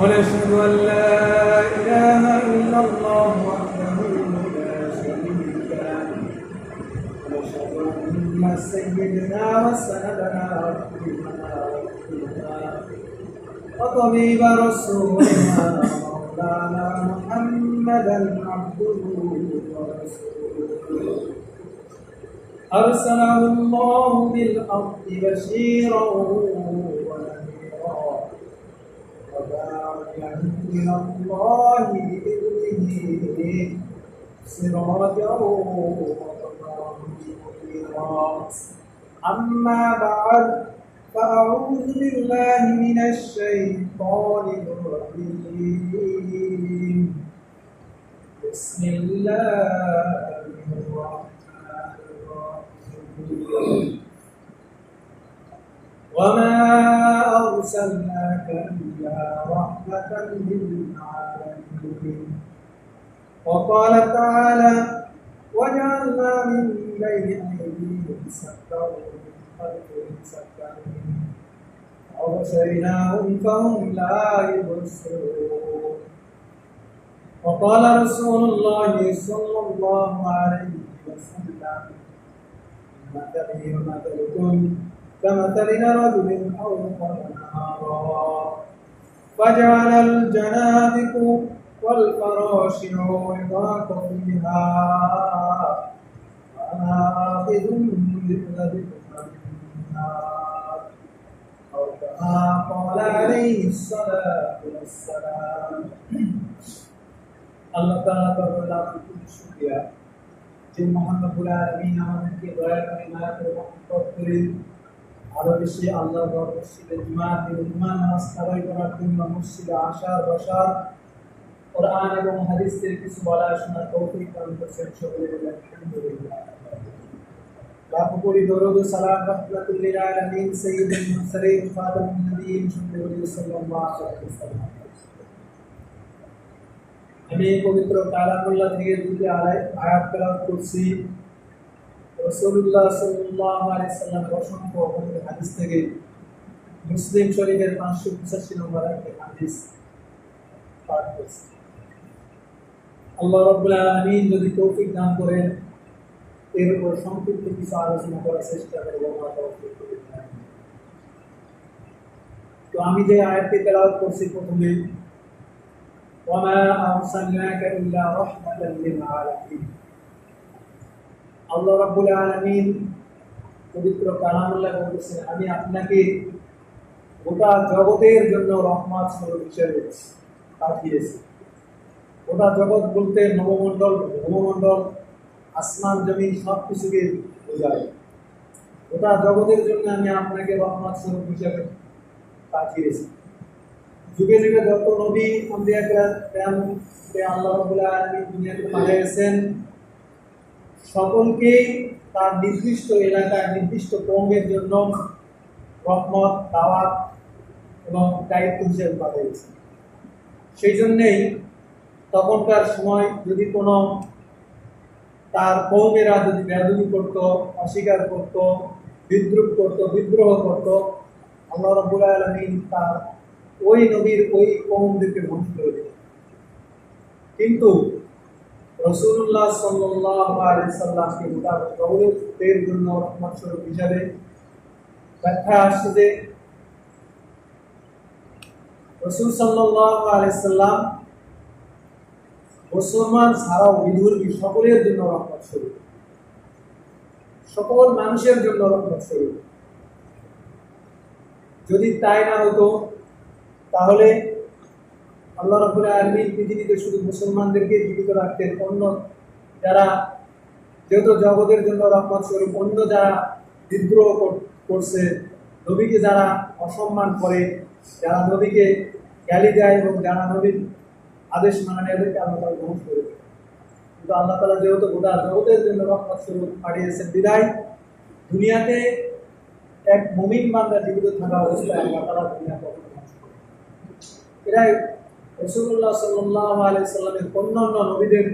ونشهد أن لا إله إلا الله وحده لا شريك له. ونشهد أن سيدنا وسندنا وحبيبنا وربنا وطبيب رسولنا مولانا محمدا عبده ورسوله. أرسله الله بالحق بشيرا ونذيرا وداعيا إلى الله بإذنه سراجا منيرا. أما بعد فأعوذ بالله من الشيطان الرجيم. بسم الله وما أرسلناك إلا رحمة للعالمين. وقال تعالى وجعلنا من بين أيديهم سدا ومن خلفهم سدا. وبشرناهم فهم لا يبصرون. وقال رسول الله صلى الله عليه وسلم مثلي ومثلكم كمثل رجل أوقد نارا فجعل الجنادق والفراش عوضاك فيها وأنا آخذ بذنبكم النار أو كما قال عليه الصلاة والسلام আল্লাহ তাআলা তাআলা লাখ কোটি শুকরিয়া যে মহান রব্বুল আলামিন আমাদেরকে দয়া করে মায়া করে মহব্বত করে আরও বেশি আল্লাহ মসজিদে জুমাত এবং জুমা নামাজ আদায় করার জন্য মসজিদে আসার বসার কোরআন এবং হাদিসের কিছু বলা শোনার তৌফিক দান করেছেন সকলে বলে আলহামদুলিল্লাহ লাখ কোটি দরুদ ও সালাম রাহমাতুল লিল আলামিন সাইয়্যিদুল মুরসালিন খাতামুন নবিয়্যিন সাল্লাল্লাহু আলাইহি ওয়াসাল্লাম আমি এই পবিত্র কালামুল্লাহ থেকে দুটি আয়াত আয়াত তেলাওয়াত করছি। আলাইহি সাল্লাম অসংখ্য হাদিস থেকে মুসলিম শরীফের পাঁচশো পঁচাশি নম্বর একটি হাদিস আল্লাহ রাব্বুল আলামিন যদি তৌফিক দান করেন, এর উপর সংক্ষিপ্ত কিছু আলোচনা করার চেষ্টা তৌফিক তো আমি যে আয়াতটি তেলাওয়াত করছি প্রথমে وما أرسلناك إلا رحمة للعالمين আল্লাহ রাব্বুল আলামিন পবিত্র কালামুল্লাহ বলতেছেন আমি আপনাকে গোটা জগতের জন্য রহমত স্বরূপ হিসেবে পাঠিয়েছি গোটা জগৎ বলতে নবমণ্ডল ভূমণ্ডল আসমান জমিন সব কিছুকে বোঝায় গোটা জগতের জন্য আমি আপনাকে রহমত স্বরূপ হিসেবে পাঠিয়েছি যুগে যুগে যত নবী আল্লাহ দুনিয়াতে পাঠিয়েছেন সকলকেই তার নির্দিষ্ট এলাকায় নির্দিষ্ট কৌমের জন্য রহমত দাওয়াত এবং দায়িত্ব হিসেবে পাঠিয়েছে সেই জন্যেই তখনকার সময় যদি কোনো তার কৌমেরা যদি বেদবি করত অস্বীকার করত বিদ্রুপ করত বিদ্রোহ করত আল্লাহ রাব্বুল আলামিন তার ওই নবীর ওই কৌমদেরকে ধ্বংস করে দিলেন কিন্তু রসুল্লাহ জগতের জন্য হিসাবে ব্যাখ্যা আসছে যে রসুল সাল্লাহ আলাইসাল্লাম মুসলমান ছাড়াও সকলের জন্য রহমত স্বরূপ। সকল মানুষের জন্য রহমত স্বরূপ। যদি তাই না হতো তাহলে আল্লাহ রবুল্লাহ আলমী পৃথিবীতে শুধু মুসলমানদেরকে জীবিত রাখতেন, অন্য যারা যেহেতু জগতের জন্য রহমত স্বরূপ, অন্য যারা বিদ্রোহ করছে, নবীকে যারা অসম্মান করে, যারা নবীকে গালি দেয় এবং যারা নবীর আদেশ মানে না, এদেরকে আল্লাহ তালা ধ্বংস করে কিন্তু আল্লাহ তালা যেহেতু গোটা জগতের জন্য রহমত স্বরূপ পাঠিয়েছেন, বিদায়, দুনিয়াতে এক মুমিন বান্দা জীবিত থাকা অবস্থায় আল্লাহ তালা দুনিয়া কখনো ধ্বংস করে না। এরাই রসুল্লাহ সাল্লাহ আলাইসাল্লামের অন্যান্য নবীদের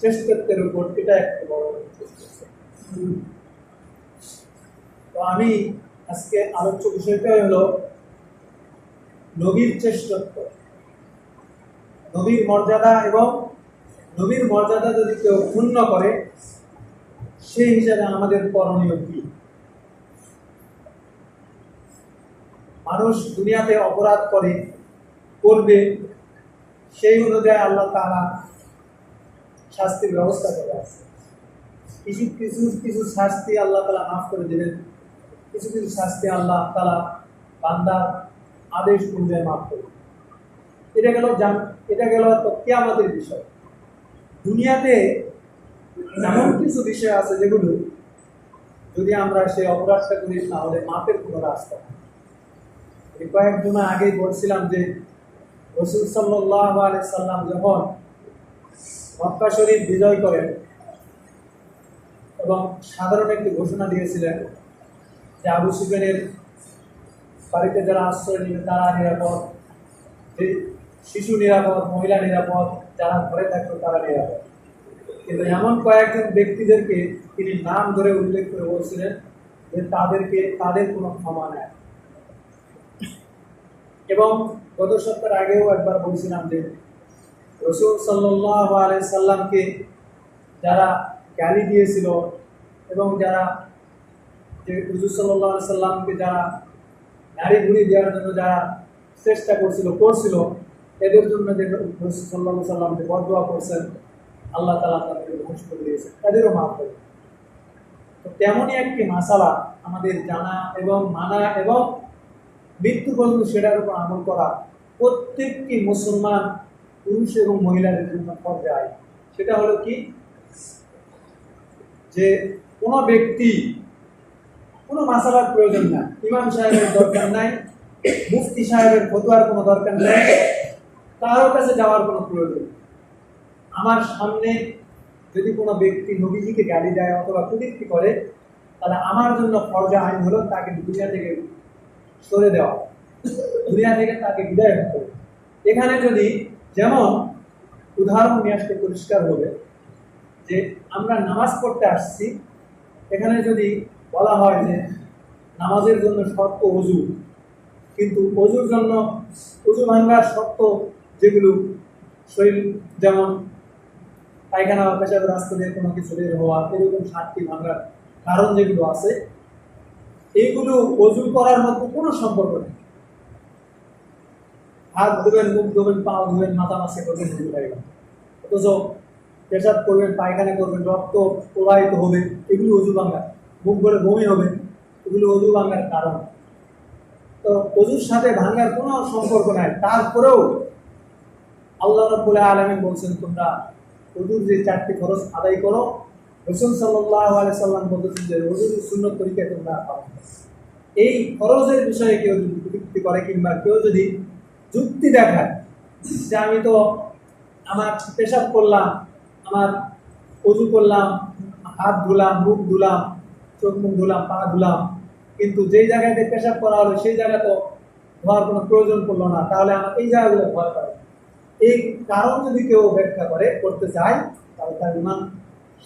শ্রেষ্ঠত্বের উপর এটা একটা বড় তো আমি আজকে আলোচ্য বিষয়টা হলো নবীর শ্রেষ্ঠত্ব নবীর মর্যাদা এবং নবীর মর্যাদা যদি কেউ ক্ষুণ্ণ করে, সেই হিসাবে আমাদের করণীয় কি? মানুষ দুনিয়াতে অপরাধ করে করবে, সেই অনুযায়ী আল্লাহ তারা শাস্তির ব্যবস্থা করে আছে। কিছু কিছু কিছু শাস্তি আল্লাহ তালা মাফ করে দেবেন। কিছু কিছু শাস্তি আল্লাহ তালা বান্দার আদেশ অনুযায়ী মাফ করবে এটা গেল জান, এটা গেল আমাদের বিষয়। দুনিয়াতে এমন কিছু বিষয় আছে যেগুলো যদি আমরা সেই অপরাধটা করি, তাহলে মাপের কোনো রাস্তা কয়েকদিন আগেই বলছিলাম যে রসুল সাল্লাম যখন মক্কা শরীফ বিজয় করেন এবং সাধারণ একটি ঘোষণা দিয়েছিলেন যে আবু সুফেনের বাড়িতে যারা আশ্রয় নেবে তারা নিরাপদ শিশু নিরাপদ, মহিলা নিরাপদ, যারা ঘরে থাকতো তারা নিরাপদ। কিন্তু এমন কয়েকজন ব্যক্তিদেরকে তিনি নাম ধরে উল্লেখ করে বলছিলেন যে তাদেরকে, তাদের কোনো ক্ষমা নেয় এবং গত সপ্তাহের আগেও একবার বলছিলাম যে রসুল সাল্লাহ আলাই সাল্লামকে যারা গালি দিয়েছিল এবং যারা যে হুজুর সাল্লাহ সাল্লামকে যারা নারী ঘুরি দেওয়ার জন্য যারা চেষ্টা করছিল করছিল, এদের জন্য যে রসুল সাল্লাহ সাল্লাম যে বদয়া করছেন, আল্লাহ তালা তাদেরকে ধ্বংস করে দিয়েছেন, তাদেরও মাফ করে তো তেমনই একটি মাসালা আমাদের জানা এবং মানা এবং মৃত্যু পর্যন্ত সেটার উপর আমল করা প্রত্যেকটি মুসলমান, পুরুষ এবং মহিলাদের জন্য পর্যায় সেটা হলো কি? যে কোনো ব্যক্তি, কোনো মাসালার প্রয়োজন নাই ইমাম সাহেবের দরকার নাই, মুফতি সাহেবের ফতুয়ার কোনো দরকার নেই কারোর কাছে যাওয়ার কোনো প্রয়োজন আমার সামনে যদি কোনো ব্যক্তি নবীজিকে গালি দেয় অথবা কুটিক্তি করে, তাহলে আমার জন্য ফরজা আইন হলো তাকে দুনিয়া থেকে সরে দেওয়া দুনিয়া থেকে তাকে বিদায় হতে। এখানে যদি যেমন উদাহরণ নিয়ে আসতে পরিষ্কার হবে যে, আমরা নামাজ পড়তে আসছি, এখানে যদি বলা হয় যে, নামাজের জন্য শর্ত অজু, কিন্তু অজুর জন্য অজু ভাঙ্গার শর্ত যেগুলো, শরীর যেমন পায়খানা বা পেশাবের রাস্তা দিয়ে কোনো কিছু বের হওয়া, এরকম সাতটি ভাঙ্গার কারণ যেগুলো আছে এইগুলো অজু করার মধ্যে কোনো সম্পর্ক নেই। হাত ধোবেন, মুখ ধোবেন, পা ধোবেন, মাথা মাসে করবেন অথচ পেশাব করবেন, পায়খানা করবেন, রক্ত প্রবাহিত হবে, এগুলো অজু ভাঙ্গার মুখ ভরে বমি হবে, এগুলো অজু ভাঙ্গার কারণ। তো অজুর সাথে ভাঙার কোনো সম্পর্ক নাই। তারপরেও আল্লাহ রব্বুল আলমিন বলছেন, তোমরা অজুর যে চারটি খরচ আদায় করো রসুল সাল্লাহ সাল্লাম বলতেছেন যে অজুর শূন্য তরিকায় তোমরা পালন এই খরচের বিষয়ে কেউ যদি যুক্তি করে কিংবা কেউ যদি যুক্তি দেখায় যে আমি তো আমার পেশাব করলাম, আমার অজু করলাম, হাত ধুলাম, মুখ ধুলাম, চোখ মুখ ধুলাম, পা ধুলাম, কিন্তু যেই জায়গাতে পেশাব করা হলো সেই জায়গা তো ধোয়ার কোনো প্রয়োজন পড়ল না, তাহলে আমার এই জায়গাগুলো ভয় করে এই কারণ যদি কেউ ব্যাখ্যা করে, করতে চায়, তাহলে তার ইমান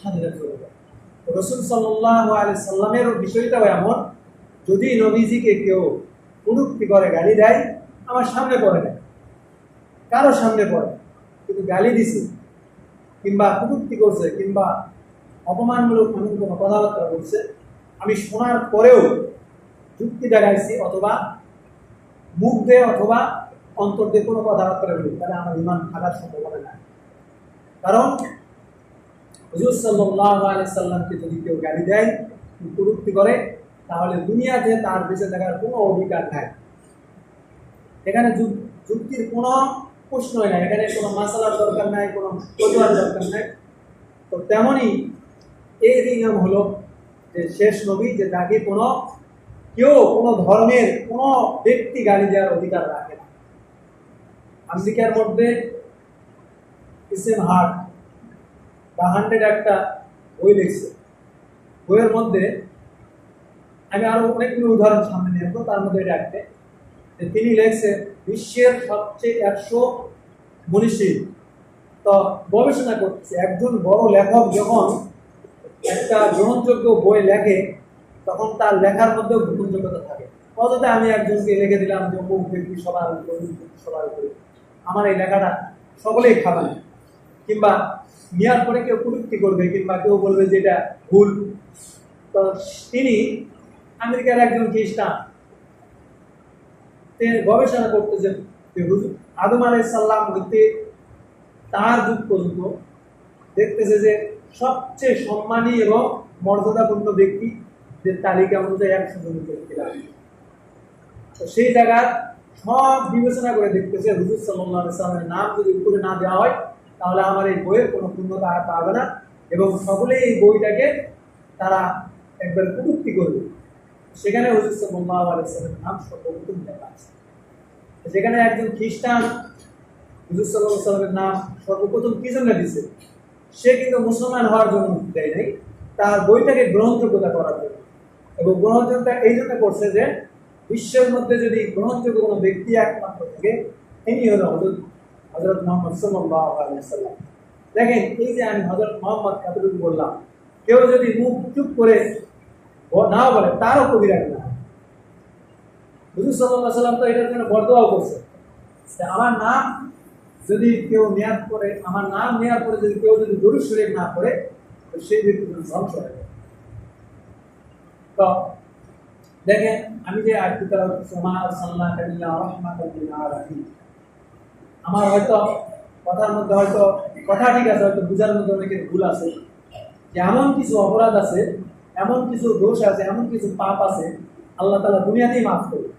স্বাধীনতা রসুল সাল্লাহ আলি সাল্লামের বিষয়টাও এমন, যদি নবীজিকে কেউ কুরুক্তি করে, গালি দেয়, আমার সামনে পড়ে না। কারও সামনে পড়ে কিন্তু গালি দিছে, কিংবা কুটুক্তি করছে, কিংবা অপমানমূলক এমন কোনো কথাবার্তা বলছে, আমি শোনার পরেও যুক্তি দেখাইছি অথবা মুখ দিয়ে অথবা অন্তর দিয়ে কোনো কথাবার্তা বলি, তাহলে আমার ইমান থাকার সম্ভাবনা নাই। কারণ যদি কেউ গালি দেয় করে, তাহলে দুনিয়াতে তার বেঁচে থাকার কোনো অধিকার নাই। এখানে যুক্তির কোনো প্রশ্নই নাই এখানে কোনো দরকার নাই, কোনো দরকার নাই। তো তেমনই এই নিয়ম হলো যে শেষ নবী যে তাকে কোনো, কেউ কোনো ধর্মের কোনো ব্যক্তি গালি দেওয়ার অধিকার রাখে না। আমেরিকার মধ্যে ইসেম হার্ট দ্য হান্ড্রেড একটা বই লিখছে বইয়ের মধ্যে আমি আরও অনেকগুলো উদাহরণ সামনে নিয়ে আসব তার মধ্যে এটা একটা তিনি লেখছে বিশ্বের সবচেয়ে একশো মনীষী তো গবেষণা করতেছে একজন বড় লেখক যখন একটা গ্রহণযোগ্য বই লেখে তখন তার লেখার মধ্যেও গ্রহণযোগ্যতা থাকে অযথা আমি একজনকে লিখে দিলাম যে অমুক ব্যক্তি সবার উপরে সবার উপরে আমার এই লেখাটা সকলেই খাবেন কিংবা নেওয়ার পরে কেউ কটূক্তি করবে কিংবা কেউ বলবে যে এটা ভুল। তো তিনি আমেরিকার একজন খ্রিস্টান। তিনি গবেষণা করতেছেন যে হুজুর আদম আলাইসাল্লাম হইতে তার যুগ পর্যন্ত দেখতেছে যে সবচেয়ে সম্মানী এবং মর্যাদাপূর্ণ ব্যক্তি যে তালিকা অনুযায়ী একশো জন ব্যক্তিরা তো সেই জায়গার সব বিবেচনা করে দেখতেছে হুজুর সাল্লাহ সাল্লামের নাম যদি উপরে না দেওয়া হয় তাহলে আমার এই বইয়ের কোনো পূর্ণতা আর পাবে না এবং সকলেই এই বইটাকে তারা একবার কটুক্তি করবে। সেখানে হুজুর সাল্লাহ আলাইসাল্লামের নাম সর্বপ্রথম লেখা আছে। যেখানে একজন খ্রিস্টান হুজুর নাম সর্বপ্রথম কি জন্য দিছে? সে কিন্তু মুসলমান হওয়ার জন্য দেয় নাই, তার বইটাকে গ্রহণযোগ্যতা করার জন্য। এবং গ্রহণযোগ্যতা এই জন্য করছে যে, বিশ্বের মধ্যে যদি গ্রহণযোগ্য কোনো ব্যক্তি একমাত্র থাকে, তিনি হলো হজরত হজরত মোহাম্মদ সাল্লাহ আলাইসাল্লাম দেখেন, এই যে আমি হজরত মোহাম্মদ এতটুকু বললাম, কেউ যদি মুখ চুপ করে নাও বলে, তারও কবিরা না। হুজুর সাল্লাহ সাল্লাম তো এটার জন্য বরদোয়াও করছে। আমার নাম যদি কেউ নেয়ার পরে আমার নাম নেওয়ার পরে যদি কেউ যদি গরু শরীর না করে তো সেই ব্যক্তি ধ্বংস হয়ে যাবে। তো, দেখেন, আমি যে তারা সমাজ সাল্লাহ আলাইহি আমার হয়তো কথার মধ্যে হয়তো কথা ঠিক আছে, হয়তো বোঝার মধ্যে অনেকের ভুল আছে। যে এমন কিছু অপরাধ আছে, এমন কিছু দোষ আছে, এমন কিছু পাপ আছে, আল্লাহ তালা দুনিয়াতেই মাফ করবে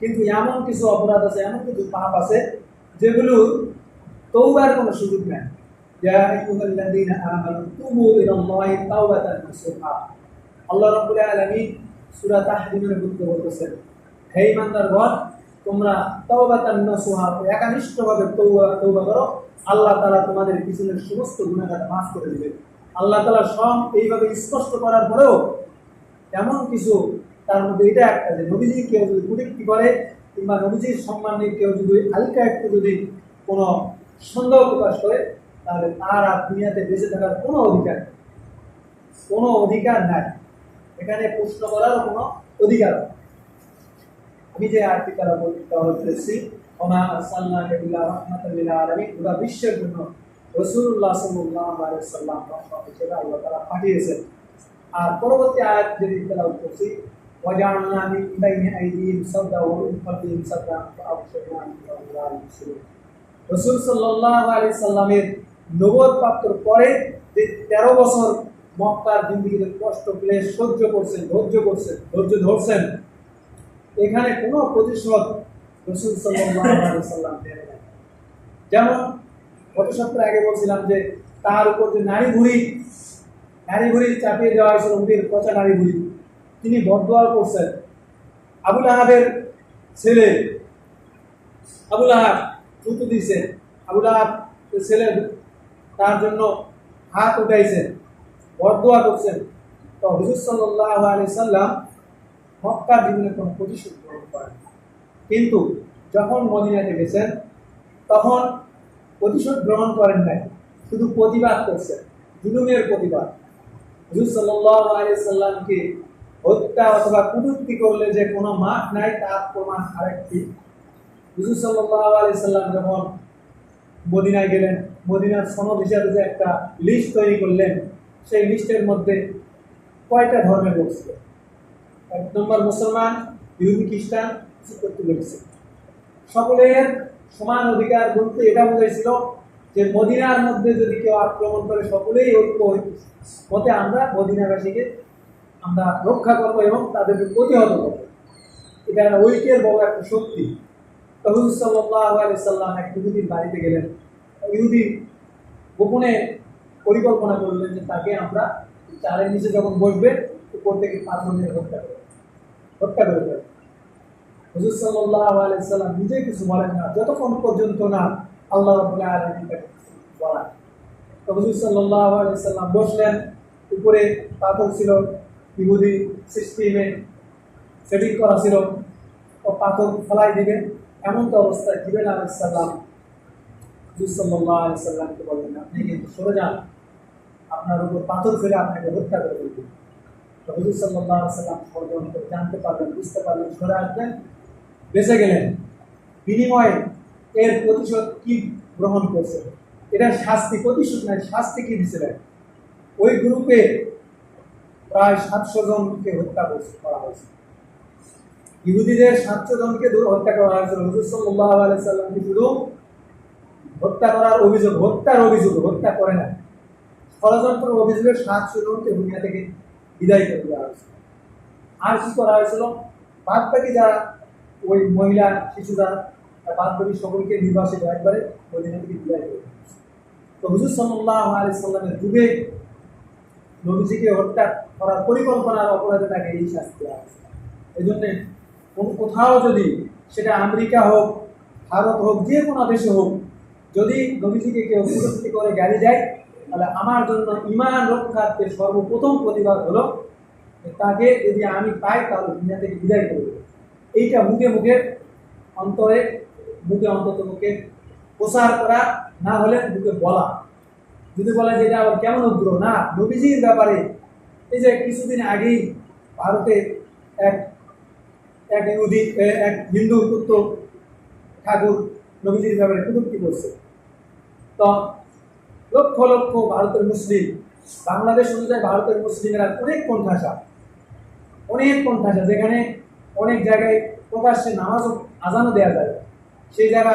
কিন্তু এমন কিছু অপরাধ আছে, এমন কিছু পাপ আছে, যেগুলো তৌবার কোনো সুযোগ নেই। আল্লাহ রবুল্লাহ আলমী সুরাত বলতেছেন, হে ইমানদার গণ তোমরা তাওবাতান নাসুহা একানিষ্ঠভাবে তওবা তওবা করো। আল্লাহ তাআলা তোমাদের পিছনের সমস্ত গুনাহগার মাফ করে দিবেন আল্লাহ তাআলা সব এইভাবে স্পষ্ট করার পরেও এমন কিছু, তার মধ্যে এটা একটা যে নবীজি কেউ যদি কুটিক্তি করে কিংবা নবীজির সম্মান কেউ যদি হালকা একটু যদি কোনো সন্দেহ প্রকাশ করে, তাহলে তার আর দুনিয়াতে বেঁচে থাকার কোনো অধিকার কোনো অধিকার নাই। এখানে প্রশ্ন করারও কোনো অধিকার নেই। আমি যে আর্থিক তারা বলতেছি ওমা সাল্লাহ ইল্লা রাহমাতাল আলামিন। পুরো বিশ্বের জন্য রাসূলুল্লাহ সাল্লাল্লাহু আলাইহি সাল্লাম রহমত হিসেবে আল্লাহ তাআলা পাঠিয়েছেন। আর পরবর্তী আয়াত যদি তেলাওয়াত করছি বিআযাবিন আলীম রসুল সাল্লাহ আলি সাল্লামের নবদ প্রাপ্তর তেরো বছর মক্কার জিন্দিগিতে কষ্ট ক্লেশ সহ্য করছেন, ধৈর্য করছেন ধৈর্য ধরছেন। এখানে কোনো প্রতিশোধ যেমন, গত সপ্তাহে আগে বলছিলাম যে, তার উপর যে নারী ভুড়ি নারী ভুড়ি চাপিয়ে দেওয়া হয়েছিল পচা নারী ভুড়ি, তিনি বদোয়া করছেন। আবুল আহাবের ছেলে, আবুল আহাব থুতু দিছে আবুল আহাব ছেলে তার জন্য হাত উঠাইছেন বরদোয়া করছেন। তো হুজুর সাল্লাহ আলি সাল্লাম মক্কার জীবনে কোনো প্রতিশোধ গ্রহণ করেন। কিন্তু যখন মদিনাতে গেছেন, তখন প্রতিশোধ গ্রহণ করেন নাই, শুধু প্রতিবাদ করছেন, জুলুমের প্রতিবাদ। হুজুর সাল্লাহ আলি সাল্লামকে হত্যা অথবা কুটুক্তি করলে যে কোনো মাঠ নাই, তার প্রমাণ আরেকটি। হুজুর সাল্লাহ আলি সাল্লাম যখন মদিনায় গেলেন, মদিনার সনদ হিসাবে যে একটা লিস্ট তৈরি করলেন, সেই লিস্টের মধ্যে কয়টা ধর্মের ছিল এক নম্বর মুসলমান, ইহুদি, খ্রিস্টান সকলের সমান অধিকার বলতে এটা বোঝাইছিল যে মদিনার মধ্যে যদি কেউ আক্রমণ করে, সকলেই ঐক্য মতে আমরা মদিনাবাসীকে আমরা রক্ষা করব এবং তাদেরকে প্রতিহত করব। এটা ঐক্যের বড় একটা শক্তি। আলি সাল্লাম এক ইহুদির বাড়িতে গেলেন। ইহুদি গোপনে পরিকল্পনা করলেন যে তাকে আমরা চালের নিচে যখন বসবে, উপর থেকে পাথর মেরে হত্যা করব। হত্যা করে দেবে হুজুর সাল্লাহ আলি সাল্লাম নিজে কিছু বলেন না, যতক্ষণ পর্যন্ত না আল্লাহ রবুল্লাহ আলমী তাকে বলান। তো হুজুর সাল্লাহ আলি সাল্লাম বসলেন, উপরে পাথর ছিল, ইহুদি সিস্টেমে সেটিং করা ছিল, ও পাথর ফেলাই দিবে, এমন তো অবস্থায় জিবেল আলাইসাল্লাম হুজুর সাল্লাহ আলি সাল্লামকে বললেন, আপনি কিন্তু সরে যান। আপনার উপর পাথর ফেলে আপনাকে হত্যা করে দেবে তো হুজুর সাল্লাহ সাল্লাম করে জানতে পারলেন, বুঝতে পারলেন সরে আসবেন বেঁচে গেলেন। বিনিময়ে এর প্রতিশোধ কি গ্রহণ করছে? এটা শাস্তি প্রতিশোধ নাই শাস্তি কি দিয়েছিলেন ওই গ্রুপে প্রায় সাতশো জনকে হত্যা করা হয়েছে। ইহুদিদের সাতশো জনকে হত্যা করা হয়েছিল হুজুর সাল্লাহ আলাইসাল্লামকে শুধু হত্যা করার অভিযোগ, হত্যার অভিযোগ, হত্যা করে না ষড়যন্ত্রের অভিযোগে সাতশো জনকে দুনিয়া থেকে বিদায় করে দেওয়া হয়েছে আর কি করা হয়েছিল? বাদ বাকি যারা ওই মহিলা, শিশুরা, আর বাদ বাকি সকলকে নির্বাসিত একবারে মদিনা থেকে বিদায় করে তো হুজুর সাল্লাহ আলি সাল্লামের যুগে নবীজিকে হত্যা করার পরিকল্পনার অপরাধে তাকে এই শাস্তি দেওয়া হয়েছে এই জন্যে কোন- কোথাও যদি সেটা আমেরিকা হোক, ভারত হোক, যে কোনো দেশে হোক, যদি নবীজিকে কেউ কুরস্তি করে গাড়ি দেয় তাহলে আমার জন্য ইমান রক্ষার্থে সর্বপ্রথম প্রতিবাদ হলো তাকে যদি আমি পাই, তাহলে দুনিয়া থেকে বিদায় করে দেবো এইটা মুখে মুখে, অন্তরে মুখে অন্তত মুখে প্রচার করা, না হলে মুখে বলা। যদি বলে যে এটা আবার কেমন উগ্র? না, নবীজির ব্যাপারে এই যে কিছুদিন আগেই ভারতে এক এক ইহুদি এক হিন্দু পুত্র ঠাকুর নবীজির ব্যাপারে কটূক্তি করছে। তো লক্ষ লক্ষ ভারতের মুসলিম, বাংলাদেশ অনুযায়ী ভারতের মুসলিমেরা অনেক কণ্ঠাসা অনেক কণ্ঠাসা যেখানে অনেক জায়গায় প্রকাশ্যে নামাজও, আজানও দেওয়া যায়। সেই জায়গা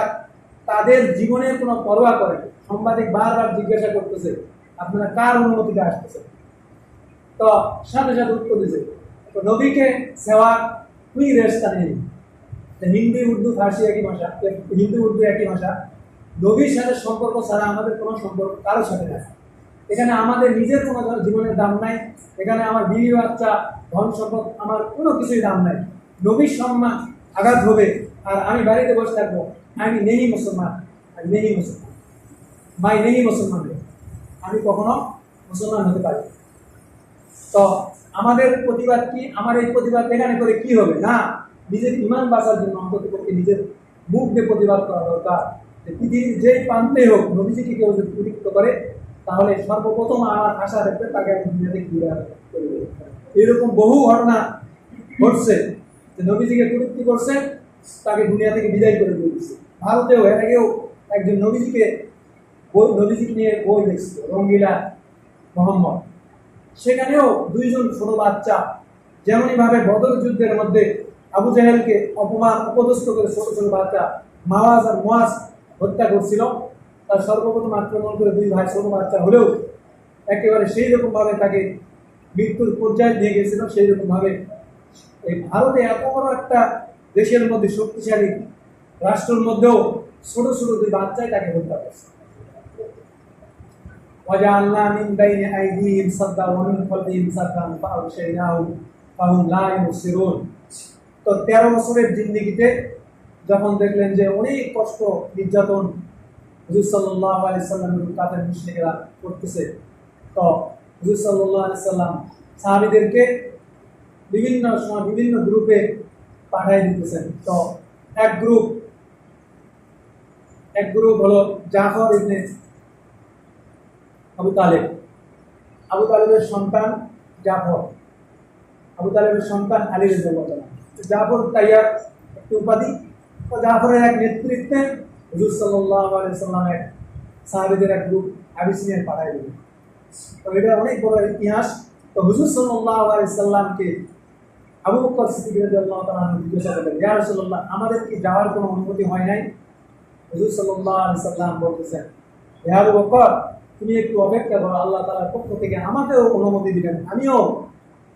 তাদের জীবনের কোনো পরোয়া করে। সাংবাদিক বারবার জিজ্ঞাসা করতেছে, আপনারা কার অনুমতিতে আসতেছে তো সাথে সাথে উত্তর দিছে, তো নবীকে সেবা কুই রেস্তা নেই হিন্দি, উর্দু, ফার্সি একই ভাষা, হিন্দি, উর্দু একই ভাষা। নবীর সাথে সম্পর্ক ছাড়া আমাদের কোনো সম্পর্ক কারও সাথে নাই। এখানে আমাদের নিজের কোনো জীবনের দাম নাই, এখানে আমার বিবি বাচ্চা, ধন সম্পদ, আমার কোনো কিছুই দাম নাই। নবীর সম্মান আঘাত হবে, আর আমি বাড়িতে বসে থাকব, আমি নেই মুসলমান আমি নেই মুসলমান। মাই নেই মুসলমান আমি কখনো মুসলমান হতে পারি তো আমাদের প্রতিবাদ কি? আমার এই প্রতিবাদ এখানে করে কি হবে? না, নিজের ইমান বাঁচার জন্য অন্তত নিজের মুখ দিয়ে প্রতিবাদ করা দরকার। পৃথিবীর যেই প্রান্তে হোক নবীজিকে কেউ যদি উদ্রিক্ত করে, তাহলে সর্বপ্রথম আমার আশা রাখবে তাকে আমি দুনিয়া থেকে বিদায় এরকম বহু ঘটনা ঘটছে যে নবীজিকে কুরুক্তি করছে, তাকে দুনিয়া থেকে বিদায় করে দিয়ে দিচ্ছে। ভারতেও এর আগেও একজন নবীজিকে বই নবীজিকে নিয়ে বই লিখছিল রঙ্গিলা মোহাম্মদ। সেখানেও দুইজন ছোট বাচ্চা যেমনই ভাবে বদর যুদ্ধের মধ্যে আবু জাহেলকে অপমান উপদস্থ করে ছোট ছোট বাচ্চা মাওয়াজ আর মোয়াজ হত্যা করছিল তার সর্বপ্রথম আক্রমণ করে দুই ভাই ছোট বাচ্চা হলেও একেবারে সেই রকম ভাবে তাকে মৃত্যুর পর্যায়ে নিয়ে গেছিল সেই রকম ভাবে এই ভারতে এত বড় একটা দেশের মধ্যে শক্তিশালী রাষ্ট্রের মধ্যেও ছোট ছোট দুই বাচ্চাই তাকে হত্যা করছে وجعلنا من بين أيديهم سدا ومن خلفهم سدا فأغشيناهم فهم لا يبصرون তো তেরো বছরের জিন্দিগিতে যখন দেখলেন যে অনেক কষ্ট নির্যাতন হুজুর সাল্লাহ করতেছে, তো হুজুর সাল্লাহ সাহাবিদেরকে বিভিন্ন সময় বিভিন্ন গ্রুপে পাঠিয়ে দিতেছেন। তো এক গ্রুপ এক গ্রুপ হলো জাফর ইবনে আবু তালেব। আবু তালেবের সন্তান জাফর, আবু তালেবের সন্তান আলী জাফর তাইয়ার একটি উপাধি। তো জাফরের এক নেতৃত্বে হুজুর সাল্লাল্লাহু আলাইহি সাল্লামের সাহাবীদের এক গ্রুপ আবিসিনিয়ায় পাঠায় দিলেন তো এটা অনেক বড় ইতিহাস। তো হুজুর সাল্লাল্লাহু আলাইহি সাল্লামকে আবু বকর সিদ্দিক রাদিয়াল্লাহু তাআলা জিজ্ঞাসা করলেন, ইয়া রাসূলুল্লাহ, আমাদের কি যাওয়ার কোনো অনুমতি হয় নাই? হুজুর সাল্লাল্লাহু আলাইহি সাল্লাম বলতেছেন হে আবু বকর, তুমি একটু অপেক্ষা করো, আল্লাহ তাআলার পক্ষ থেকে আমাকেও অনুমতি দিবেন, আমিও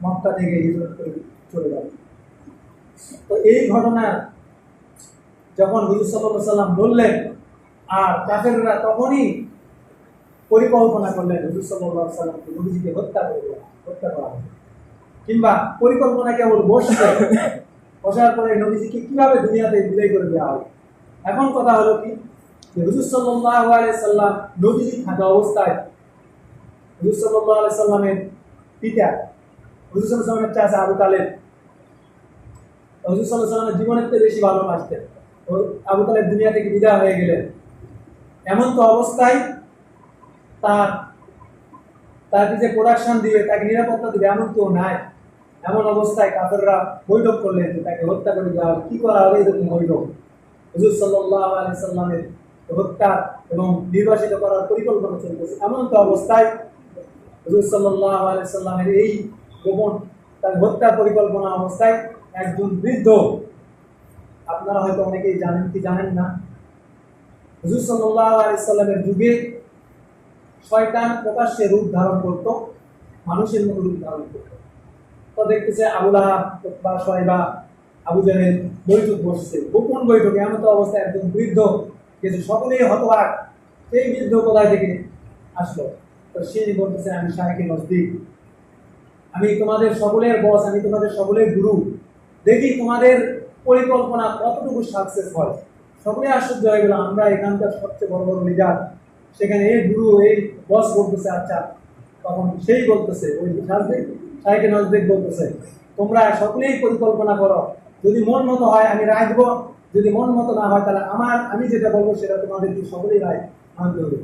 মক্কা থেকে হিজরত করে চলে যাব। তো এই ঘটনা যখন হুজুর সাল্লাল্লাহু সাল্লাম বললেন আর কাফেররা তখনই পরিকল্পনা করলেন হুজুর সাল্লাল্লাহু সাল্লামকে নবীজিকে হত্যা করে দেওয়া, হত্যা করা হবে। কিংবা পরিকল্পনা কেবল বসছে বসার পরে নবীজিকে কীভাবে দুনিয়াতে বিদায় করে দেওয়া হবে? এখন কথা হলো কি? যে হুজুর আলাইহি সাল্লাম নবীজি থাকা অবস্থায় হুজুর আলাইহি সাল্লামের পিতা হুজুর আলাইহি সাল্লামের চাচা আবু তালেব হুজুর আলাইহি সাল্লামের জীবনের চেয়ে বেশি ভালোবাসতেন। আবু তালেব দুনিয়া থেকে বিদায় হয়ে গেলেন। এমন তো অবস্থায় তার তাকে যে প্রোডাকশন দিবে, তাকে নিরাপত্তা দিবে, এমন কেউ নাই। এমন অবস্থায় কাফেররা বৈঠক করলেন যে তাকে হত্যা করে দেওয়া হবে। কি করা হবে এরকম বৈঠক? হুজুর সাল্লাল্লাহু আলাইহি সাল্লামের হত্যা এবং নির্বাসিত করার পরিকল্পনা চলতেছে। এমন তো অবস্থায় হুজুর সাল্লাহ আলাইসাল্লামের এই গোপন তার হত্যার পরিকল্পনা অবস্থায় একজন বৃদ্ধ আপনারা হয়তো অনেকেই জানেন কি জানেন না। হুজুর সাল্লাহ আলাইসাল্লামের যুগে শয়তান প্রকাশ্যে রূপ ধারণ করত, মানুষের মতো রূপ ধারণ করত। তো দেখতেছে আবুল আহাব বা শয়বা, আবু জাহেল বৈঠক বসছে। গোপন বৈঠকে, এমন তো অবস্থায় একজন বৃদ্ধ কিন্তু সকলেই হতবাক সেই বৃদ্ধ কোথায় থেকে আসলো? তো সে বলতেছে, আমি শাহেকে নজদিক আমি তোমাদের সকলের বস আমি তোমাদের সকলের গুরু দেখি তোমাদের পরিকল্পনা কতটুকু সাকসেস হয়? সকলে আশ্চর্য হয়ে গেল, আমরা এখানকার সবচেয়ে বড় বড় লিডার সেখানে এই গুরু, এই বস বলতেছে আচ্ছা। তখন সেই বলতেছে, ওই সাজদিক সাহেকে নজদিক বলতেছে, তোমরা সকলেই পরিকল্পনা করো। যদি মন মতো হয়, আমি রাখব যদি মন মতো না হয়, তাহলে আমার, আমি যেটা বলব, সেটা তোমাদের কি সকলেই রায় মানতে হবে?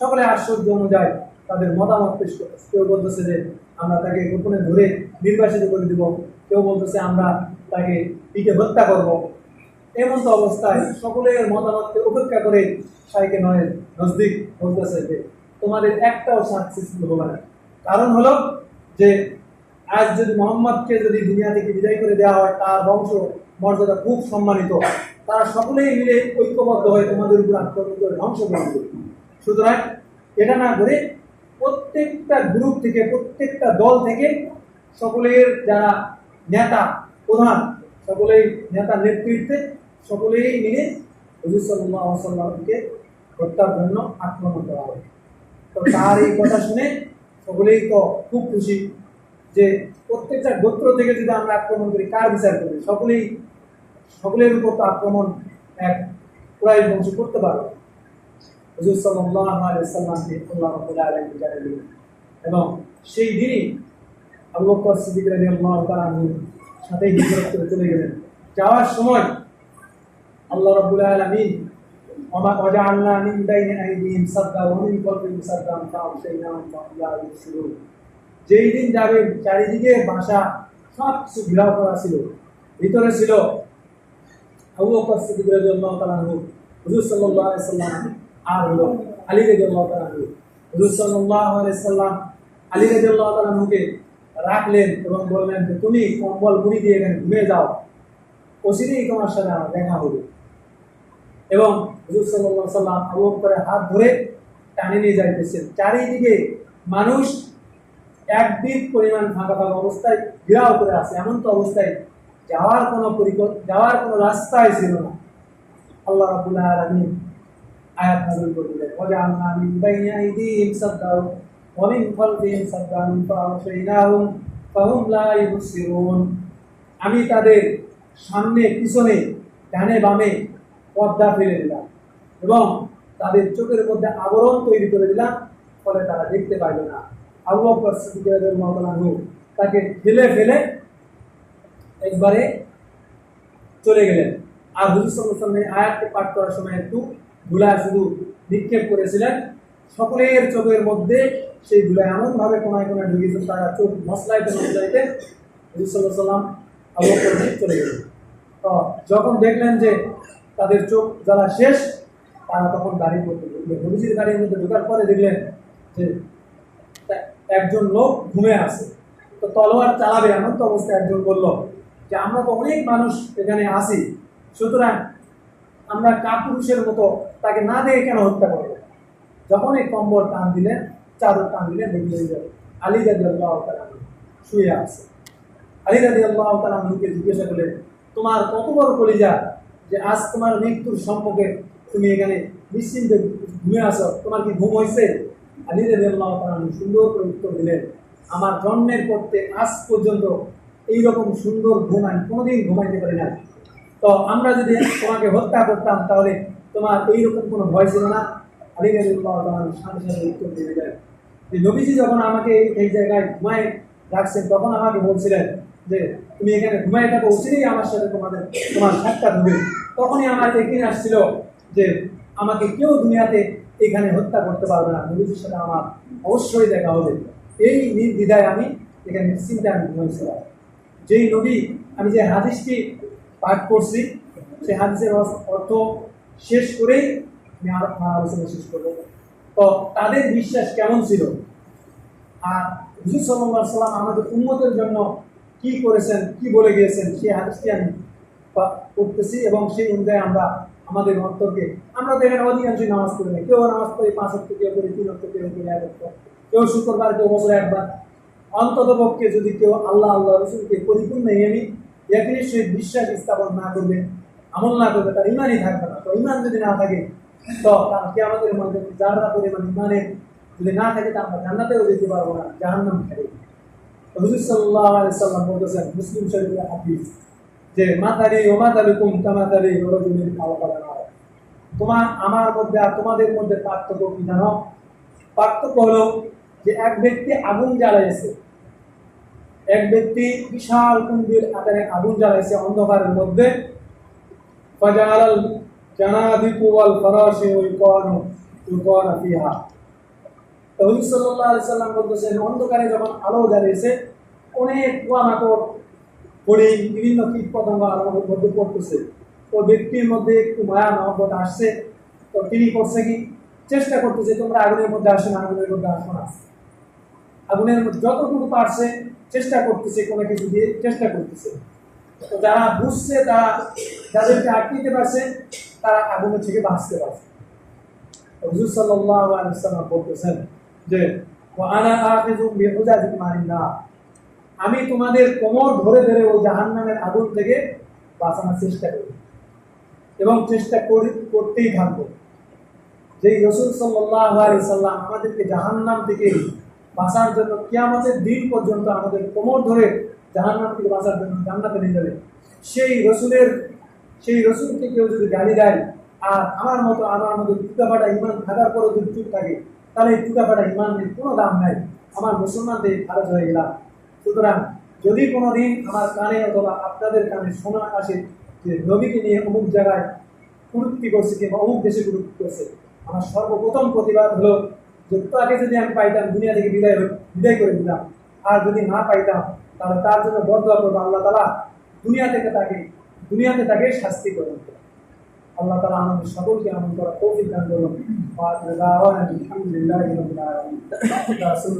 সকলে আশ্চর্য অনুযায়ী তাদের মতামত পেশ করতেছে। কেউ বলতেছে যে, আমরা তাকে গোপনে ধরে নির্বাচিত করে দিব। কেউ বলতেছে, আমরা তাকে পিকে হত্যা করব। এমন তো অবস্থায় সকলের মতামতকে উপেক্ষা করে সাইকে নয় নজদিক বলতেছে যে, তোমাদের একটাও সাকসেসফুল হবে না। কারণ হলো যে, আজ যদি মোহাম্মদকে যদি দুনিয়া থেকে বিদায় করে দেওয়া হয়, তার বংশ মর্যাদা খুব সম্মানিত। তারা সকলেই মিলে ঐক্যবদ্ধ হয়ে তোমাদের উপর আক্রমণ করে ধ্বংস করবে সুতরাং এটা না করে প্রত্যেকটা গ্রুপ থেকে, প্রত্যেকটা দল থেকে সকলের যারা নেতা, প্রধান সকলেই নেতার নেতৃত্বে সকলেই মিলে হুজুর সাল্লাহ হত্যার জন্য আক্রমণ করা হবে তো তার এই কথা শুনে সকলেই তো খুব খুশি যে প্রত্যেকটা গোত্র থেকে যদি আমরা আক্রমণ করি, কার বিচার করি সকলেই, সকলের উপর তো আক্রমণ এক পুরাই বংশ করতে পারবে। হুজুর সাল্লাহ আল্লাহ এবং সেই দিনই আবু বকর সিদ্দিক রাদিয়াল্লাহু তাআলা আনহুর সাথে হিজরত করে চলে গেলেন। যাওয়ার সময় আল্লাহ রাব্বুল আলামিন মিন মিন যেই দিন যাবে চারিদিকে বাসা, সব কিছু করা ছিল। ভিতরে ছিল আবু বকর সিদ্দিক রাদিয়াল্লাহু তাআলা আনহু, হুজুর সাল্লাল্লাহু আলাইহি সাল্লাম, আর হলো আলী রাদিয়াল্লাহু তাআলা আনহু। হুজুর সাল্লাল্লাহু আলাইহি সাল্লাম আলী রাদিয়াল্লাহু তাআলা রাখলেন এবং বললেন যে, তুমি কম্বল মুড়ি দিয়ে এখানে ঘুমিয়ে যাও। অচিরেই তোমার সাথে দেখা হবে। এবং হুজুর আলাইহি সাল্লাম আবু বকরের হাত ধরে টানে নিয়ে যাইতেছেন। চারিদিকে মানুষ এক দিক পরিমাণ ফাঁকা ফাঁকা অবস্থায় ঘেরাও করে আছে। এমন তো অবস্থায় যাওয়ার কোনো পরিকল্পনা যাওয়ার কোনো রাস্তাই ছিল না। আল্লাহ রাব্বুল আলামিন আয়াত নাযিল করে দিলেন। ওয়াজআলনা মিন বাইনি আইদিহিম সাদ্দাও। মিন খালফিহিম সাদ্দান ফাআশাইনাহুম ফাহুম লা ইউবসিরুন আমি তাদের সামনে, পিছনে, ডানে, বামে পর্দা ফেলে দিলাম এবং তাদের চোখের মধ্যে আবরণ তৈরি করে দিলাম, ফলে তারা দেখতে পাইল না। আবু তাআলা আনহু তাকে ফেলে ফেলে একবারে চলে গেলেন। আর হুজুর এই আয়াতটি পাঠ করার সময় একটু ধুলা শুধু নিক্ষেপ করেছিলেন। সকলের চোখের মধ্যে সেই ধুলা এমনভাবে কোনায় কোনায় ঢুকিয়েছে তারা চোখ মশলাইতে মশলাইতে হুজুর সাল্লাল্লাহু আলাইহি ওয়াসাল্লাম আবু বকর নিয়ে চলে গেলেন। তো যখন দেখলেন যে তাদের চোখ জ্বালা শেষ, তারা তখন গাড়ি করতে নবীজির গাড়ির মধ্যে ঢোকার পরে দেখলেন যে একজন লোক ঘুমে আছে। তো তলোয়ার চালাবে এমন তো অবস্থায় একজন বলল যে, আমরা তো অনেক মানুষ এখানে আসি সুতরাং আমরা কাপুরুষের মতো তাকে না দিয়ে কেন হত্যা করব? যখন এই কম্বল টান দিলেন চাদর টান দিলেন দেখলেন যে আলী রাজি আল্লাহ শুয়ে আছে। আলী রাজি আল্লাহ জিজ্ঞাসা করলেন, তোমার কত বড় কলিজা যে আজ তোমার মৃত্যুর সম্পর্কে তুমি এখানে নিশ্চিন্তে আসো তোমার কি ঘুম হয়েছে আলী রাজি আল্লাহ সুন্দর করে উত্তর দিলেন, আমার জন্মের করতে আজ পর্যন্ত এইরকম সুন্দর ঘুম আমি কোনোদিন ঘুমাইতে পারি না তো আমরা যদি তোমাকে হত্যা করতাম, তাহলে তোমার এইরকম কোনো ভয় ছিল না? আলী রাজি আল্লাহ সাথে সাথে উত্তর দিয়ে দিলেন নবীজি যখন আমাকে এই- জায়গায় ঘুমায় রাখছেন, তখন আমাকে বলছিলেন যে, তুমি এখানে ঘুমায় থাকো অচিরেই আমার সাথে তোমাদের, তোমার সাক্ষাৎ হবে তখনই আমার এখানে আসছিল যে, আমাকে কেউ দুনিয়াতে এখানে হত্যা করতে পারবে না। নবীজির সাথে আমার অবশ্যই দেখা হবে। এই নির্দ্বিধায় আমি এখানে নিশ্চিন্তে আমি ঘুমাইছিলাম। যেই নবী, আমি যে হাদিসটি পাঠ করছি, সেই হাদিসের অর্থ শেষ করেই আমি আলোচনা শেষ করব। তো তাদের বিশ্বাস কেমন ছিল? আর হুজুর সাল্লাহ সাল্লাম আমাদের উন্মতের জন্য কি করেছেন, কি বলে গিয়েছেন, সেই হাদিসটি আমি পড়তেছি এবং সেই অনুযায়ী আমরা আমাদের অন্তরকে আমরা তো এখানে অধিকাংশই নামাজ পড়ি না। কেউ নামাজ পড়ি পাঁচ অক্ট কেউ করি তিন অক্ট কেউ করি এক অক্ট কেউ শুক্রবার, কেউ বছরে একবার। অন্তত পক্ষে যদি কেউ আল্লাহ আল্লাহ, রসুলকে পরিপূর্ণ এনে একই সে বিশ্বাস স্থাপন না করবে, আমল না করবে, তার ইমানই থাকবে না। তো ইমান যদি না থাকে, তো তার কি আমাদের মধ্যে যারা পরিমাণ ইমানের যদি না থাকে তা আমরা জান্নাতেও যেতে পারব না, জাহান্নাম থাকে হুজুর সাল্লাহ বলতেছেন, মুসলিম শরীফের যে, মাতারি ও মাতারি কুম তামাতারি খাওয়া না তোমার, আমার মধ্যে আর তোমাদের মধ্যে পার্থক্য কি জানো? পার্থক্য হলো যে এক ব্যক্তি আগুন জ্বালাইছে। এক ব্যক্তি বিশাল কুন্দির আকারে আগুন জ্বালাইছে অন্ধকারের মধ্যে। জানাদিকু ওয়াল ফারাশি ওয়াইকানু ইউকানা ফিহা। তো বলতেছেন অন্ধকারে যখন আলো জ্বালিয়েছে অনেক পোয়ামাকড় ফড়িং বিভিন্ন কীট পতঙ্গ আলোর মধ্যে পড়তেছে। তো ব্যক্তির মধ্যে একটু মায়া মহব্বত আসছে। তো তিনি করছে কি, চেষ্টা করতেছে, তোমরা আগুনের মধ্যে আসো না, আগুনের মধ্যে আসো না। আগুনের মধ্যে যতটুকু পারছে, চেষ্টা করতেছে, কোনো কিছু দিয়ে চেষ্টা করতেছে। তো যারা বুঝছে, তারা যাদেরকে আটকিতে পারছে, তারা আগুনের থেকে বাঁচতে পারছে। হুজুর সাল্লাল্লাহু আলাইহি ওয়াসাল্লাম বলতেছেন যে আনা আনিন আমি তোমাদের কোমর ধরে ধরে ওই জাহান্নামের আগুন থেকে বাঁচানোর চেষ্টা করি এবং চেষ্টা করি, করতেই থাকব। যেই রসুল সাল্লাহ সাল্লাম আমাদেরকে জাহান্নাম থেকে বাঁচার জন্য কিয়ামতের দিন পর্যন্ত আমাদের কোমর ধরে জাহান্নাম থেকে বাঁচার জন্য জান্নাতে নিয়ে যাবে। সেই রসুলের, সেই রসুলকে কেউ যদি গালি দেয়, আর আমার মতো আমার মতো টুকাফাটা ইমান থাকার পরও যদি চুপ থাকে তাহলে এই টুকাফাটা ইমানের কোনো দাম নাই। আমার মুসলমানদের খারাপ হয়ে গেলাম। সুতরাং যদি কোনো দিন আমার কানে অথবা আপনাদের কানে শোনা আসে যে নবীকে নিয়ে অমুক জায়গায় কুরুক্তি করছে কিংবা অমুক দেশে কুরুক্তি করছে, আমার সর্বপ্রথম প্রতিবাদ হলো যে তাকে যদি আমি পাইতাম, দুনিয়া থেকে বিদায় বিদায় করে দিতাম। আর যদি না পাইতাম, তাহলে তার জন্য বদলা করব আল্লাহ তালা দুনিয়া থেকে তাকে, দুনিয়াতে তাকে শাস্তি করবেন আল্লাহ তালা আমাদের সকলকে আমল করা তৌফিক দান করুন আলহামদুলিল্লাহ রাব্বিল আলামিন। রাসূল